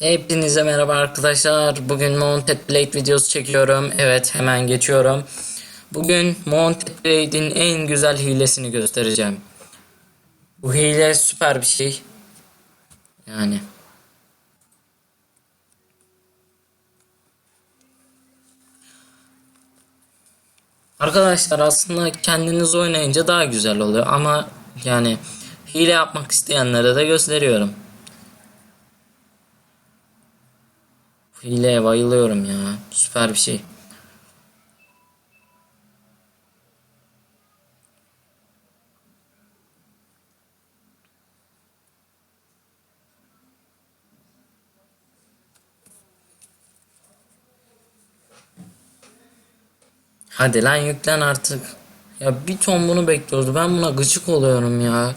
Hepinize merhaba arkadaşlar. Bugün Mounted Blade videosu çekiyorum. Evet hemen geçiyorum. Bugün Mounted Blade'in en güzel hilesini göstereceğim. Bu hile süper bir şey. Yani. Arkadaşlar aslında kendiniz oynayınca daha güzel oluyor ama yani hile yapmak isteyenlere de gösteriyorum. Hileye bayılıyorum ya. Süper bir şey. Hadi lan yüklen artık. Ya bir ton bunu bekliyoruz. Ben buna gıcık oluyorum ya.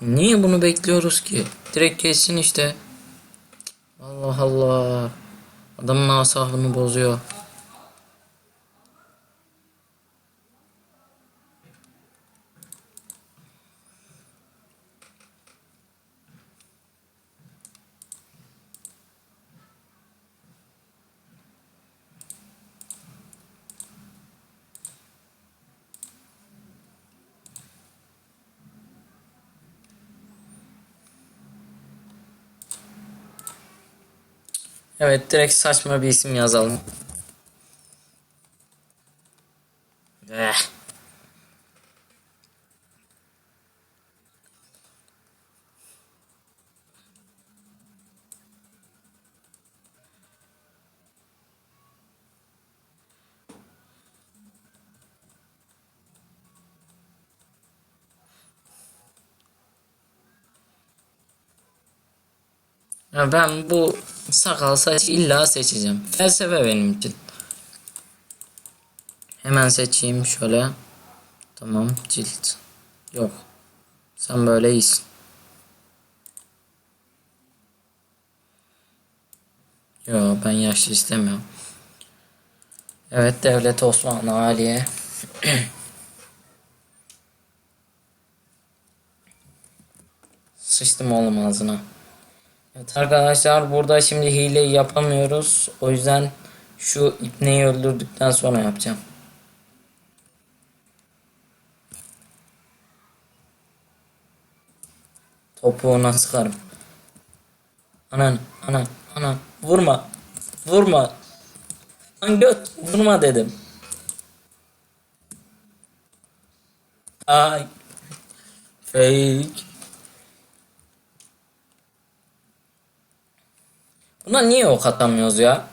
Niye bunu bekliyoruz ki? Direkt geçsin işte. Allah Allah. Adamın asabını bozuyor. Evet direkt saçma bir isim yazalım. Eh. Ben bu sakal saç illa seçeceğim. Felsefe benim için. Hemen seçeyim şöyle. Tamam cilt. Yok. Sen böyle iyisin. Yo ben yaşlı istemiyorum. Evet Devlet Osmanlı Aliye. Sıçtım oğlum ağzına. Evet arkadaşlar burada şimdi hile yapamıyoruz. O yüzden şu ipneyi öldürdükten sonra yapacağım. Topuğuna sıkarım. Anan anan anan vurma. Vurma. Lan göt vurma dedim. Ay. Fake. Buna niye ok atamıyoruz ya?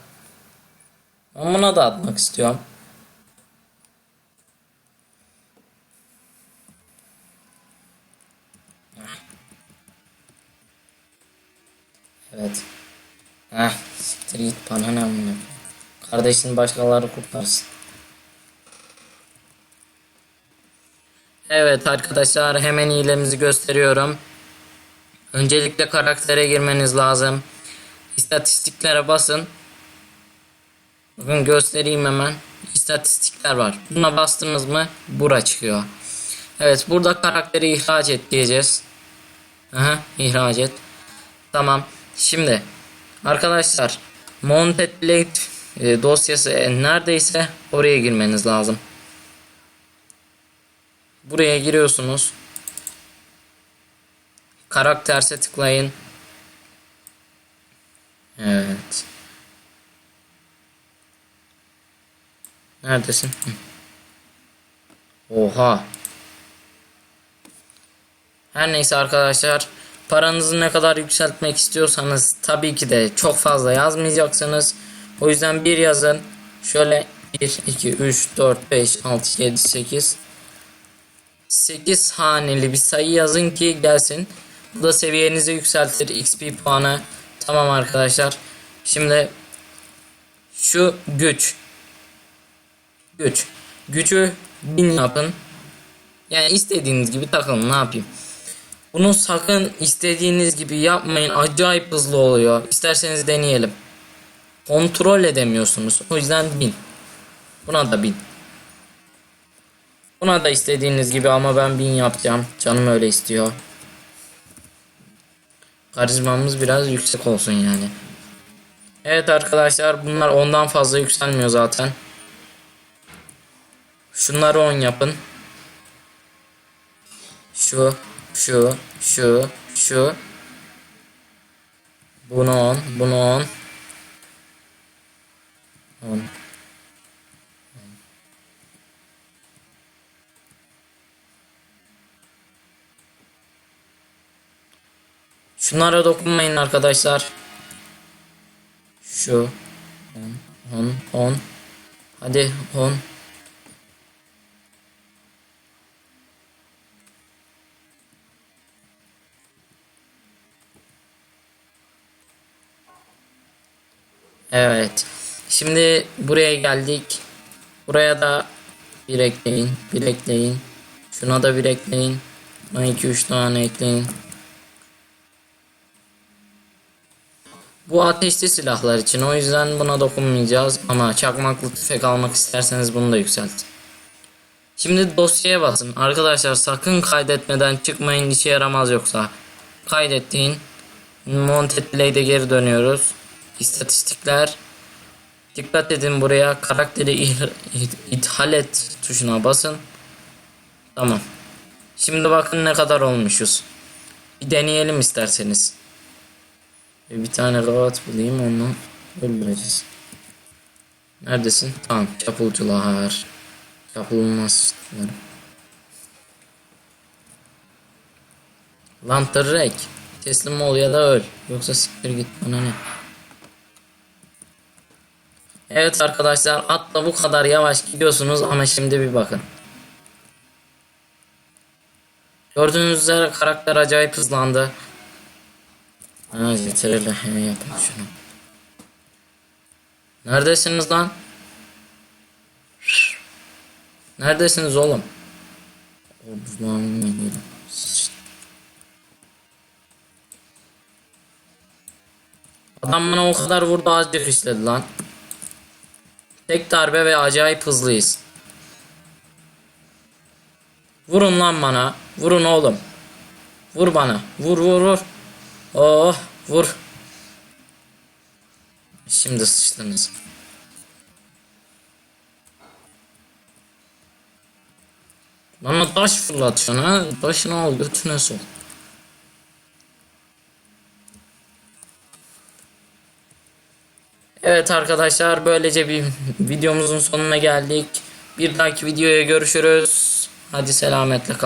Ben buna da atmak istiyorum. Evet. Heh, siktir git bana ne amına. Kardeşini başkaları kurtarsın. Evet arkadaşlar hemen hilemizi gösteriyorum. Öncelikle karaktere girmeniz lazım. İstatistiklere basın. Bakın göstereyim hemen. İstatistikler var. Buna bastınız mı bura çıkıyor. Evet burada karakteri ihraç et diyeceğiz. Aha ihraç et. Tamam. Şimdi arkadaşlar Mounted Blade e, dosyası e, neredeyse oraya girmeniz lazım. Buraya giriyorsunuz. Karakterse tıklayın. Evet. Neredesin? Oha. Her neyse arkadaşlar. Paranızı ne kadar yükseltmek istiyorsanız tabii ki de çok fazla yazmayacaksınız. O yüzden bir yazın. Şöyle 1, 2, 3, 4, 5, 6, 7, 8. 8 haneli bir sayı yazın ki gelsin. Bu da seviyenizi yükseltir. XP puanı. Tamam arkadaşlar. Şimdi şu güç. Güç. Gücü 1000 yapın. Yani istediğiniz gibi takılın ne yapayım. Bunu sakın istediğiniz gibi yapmayın. Acayip hızlı oluyor. İsterseniz deneyelim. Kontrol edemiyorsunuz. O yüzden 1000. Buna da 1000. Buna da istediğiniz gibi ama ben 1000 yapacağım. Canım öyle istiyor. Karizmamız biraz yüksek olsun yani. Evet arkadaşlar bunlar ondan fazla yükselmiyor zaten. Şunları 10 yapın. Şu, şu, şu, şu. Bunu 10, bunu 10. 10. Şunlara dokunmayın arkadaşlar. Şu 10 10 10 Hadi 10 Evet. Şimdi buraya geldik. Buraya da bir ekleyin. Bir ekleyin. Şuna da bir ekleyin. Buna 2-3 tane ekleyin. Bu ateşli silahlar için o yüzden buna dokunmayacağız ama çakmaklı tüfek almak isterseniz bunu da yükseltin. Şimdi dosyaya basın. Arkadaşlar sakın kaydetmeden çıkmayın işe yaramaz yoksa. Kaydettiğin Monted Play'de geri dönüyoruz. İstatistikler. Dikkat edin buraya karakteri ithal et tuşuna basın. Tamam. Şimdi bakın ne kadar olmuşuz. Bir deneyelim isterseniz. Bir tane robot bulayım onu öldüreceğiz. Neredesin? Tamam çapulcular. Çapulmaz. Lan tırrek. Teslim ol ya da öl. Yoksa siktir git bana ne. Evet arkadaşlar atla bu kadar yavaş gidiyorsunuz ama şimdi bir bakın. Gördüğünüz üzere karakter acayip hızlandı. Ha yeterli hemen yapın şunu. Neredesiniz lan? Neredesiniz oğlum? Adam bana o kadar vurdu azıcık işledi lan. Tek darbe ve acayip hızlıyız. Vurun lan bana. Vurun oğlum. Vur bana. Vur vur vur. Oh vur. Şimdi sıçtınız. Bana taş fırlatıyorsun ha. Taşını al götüne sok. Evet arkadaşlar böylece bir videomuzun sonuna geldik. Bir dahaki videoya görüşürüz. Hadi selametle kal.